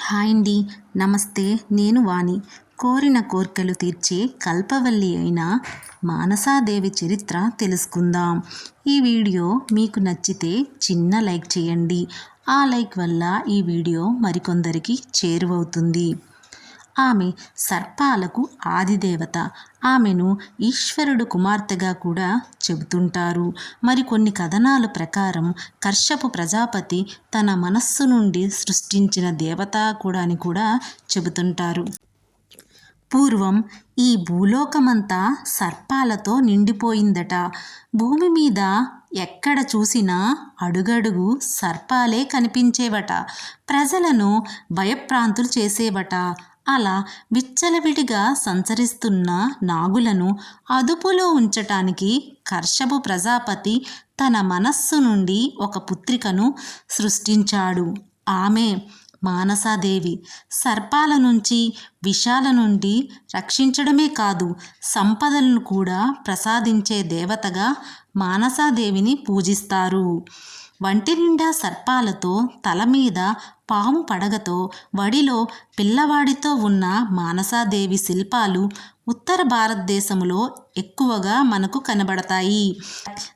Hi అండి. నమస్తే. నేను వాణి. కోరిన కోర్కెలు తీర్చే కల్పవల్లి అయిన మానసాదేవి చరిత్ర తెలుసుకుందాం. ఈ వీడియో మీకు నచ్చితే చిన్న లైక్ చేయండి. ఆ లైక్ వల్ల ఈ వీడియో మరికొందరికి చేరువవుతుంది. ఆమె సర్పాలకు ఆదిదేవత. ఆమెను ఈశ్వరుడు కుమార్తెగా కూడా చెబుతుంటారు. మరికొన్ని కథనాల ప్రకారం కర్షపు ప్రజాపతి తన మనస్సు నుండి సృష్టించిన దేవత కూడా అని కూడా చెబుతుంటారు. పూర్వం ఈ భూలోకమంతా సర్పాలతో నిండిపోయిందట. భూమి మీద ఎక్కడ చూసినా అడుగడుగు సర్పాలే కనిపించేవట. ప్రజలను భయప్రాంతులు చేసేవట. అలా విచ్చలవిడిగా సంచరిస్తున్న నాగులను అదుపులో ఉంచటానికి కర్షపు ప్రజాపతి తన మనస్సు నుండి ఒక పుత్రికను సృష్టించాడు. ఆమె మానసాదేవి. సర్పాల నుంచి విషాల నుండి రక్షించడమే కాదు సంపదలను కూడా ప్రసాదించే దేవతగా మానసాదేవిని పూజిస్తారు. వంటి నిండా సర్పాలతో తల మీద పాము పడగతో వడిలో పిల్లవాడితో ఉన్న మానసాదేవి శిల్పాలు ఉత్తర భారతదేశంలో ఎక్కువగా మనకు కనబడతాయి.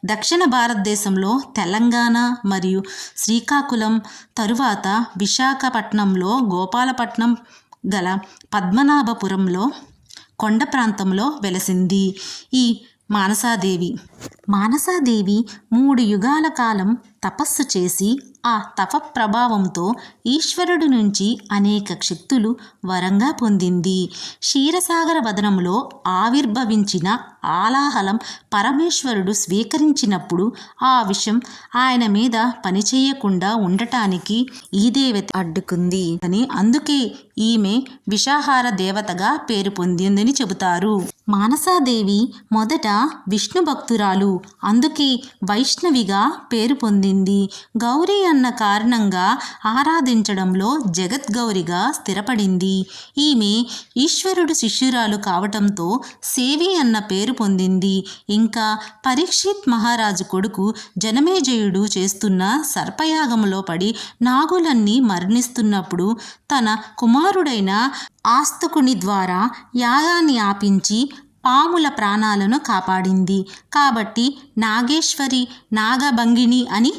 దక్షిణ భారతదేశంలో తెలంగాణ మరియు శ్రీకాకుళం తరువాత విశాఖపట్నంలో గోపాలపట్నం గల పద్మనాభపురంలో కొండ ప్రాంతంలో వెలసింది ఈ మానసాదేవి. మానసాదేవి మూడు యుగాల కాలం తపస్సు చేసి ఆ తప ప్రభావంతో ఈశ్వరుడు నుంచి అనేక శక్తులు వరంగా పొందింది. క్షీరసాగర వదనంలో ఆవిర్భవించిన ఆలాహలం పరమేశ్వరుడు స్వీకరించినప్పుడు ఆ విషయం ఆయన మీద పనిచేయకుండా ఉండటానికి ఈ దేవత అడ్డుకుంది. అని అందుకే ఈమె విషాహార దేవతగా పేరు పొందిందని చెబుతారు. మానసాదేవి మొదట విష్ణు భక్తురాలు. అందుకే వైష్ణవిగా పేరు పొందింది. గౌరీ అన్న కారణంగా ఆరాధించడంలో జగద్గౌరిగా స్థిరపడింది. ఈమె ఈశ్వరుడు శిష్యురాలు కావటంతో సేవి అన్న పేరు పొందింది. ఇంకా పరీక్షిత్ మహారాజు కొడుకు జనమేజయుడు చేస్తున్న సర్పయాగంలో పడి నాగులన్నీ మరణిస్తున్నప్పుడు తన కుమారుడైన ఆస్తకుని ద్వారా యాగాన్ని ఆపించి పాముల ప్రాణాలను కాపాడింది. కాబట్టి నాగేశ్వరి నాగభంగిణి అని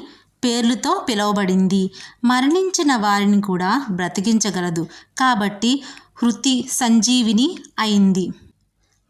పేర్లతో పిలువబడింది. మరణించిన వారిని కూడా బ్రతికించగలదు. కాబట్టి హృతి సంజీవిని అయింది.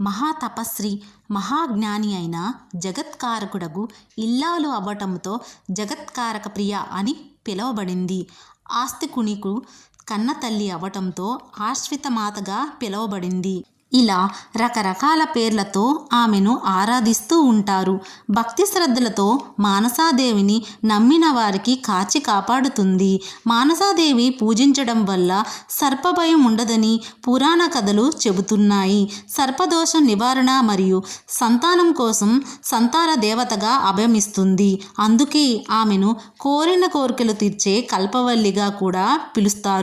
మహాతపస్వి మహాజ్ఞాని అయిన జగత్కారకుడకు ఇల్లాలు అవ్వటంతో జగత్కారక ప్రియ అని పిలువబడింది. ఆస్తికునికు కన్నతల్లి అవ్వటంతో ఆశ్రితమాతగా పిలువబడింది. ఇలా రకరకాల పేర్లతో ఆమెను ఆరాధిస్తూ ఉంటారు. భక్తి శ్రద్ధలతో మానసాదేవిని నమ్మిన వారికి కాచి కాపాడుతుంది. మానసాదేవి పూజించడం వల్ల సర్పభయం ఉండదని పురాణ కథలు చెబుతున్నాయి. సర్పదోష నివారణ మరియు సంతానం కోసం సంతాన దేవతగా అభయమిస్తుంది అందుకే ఆమెను కోరిన కోరికలు తీర్చే కల్పవల్లిగా కూడా పిలుస్తారు.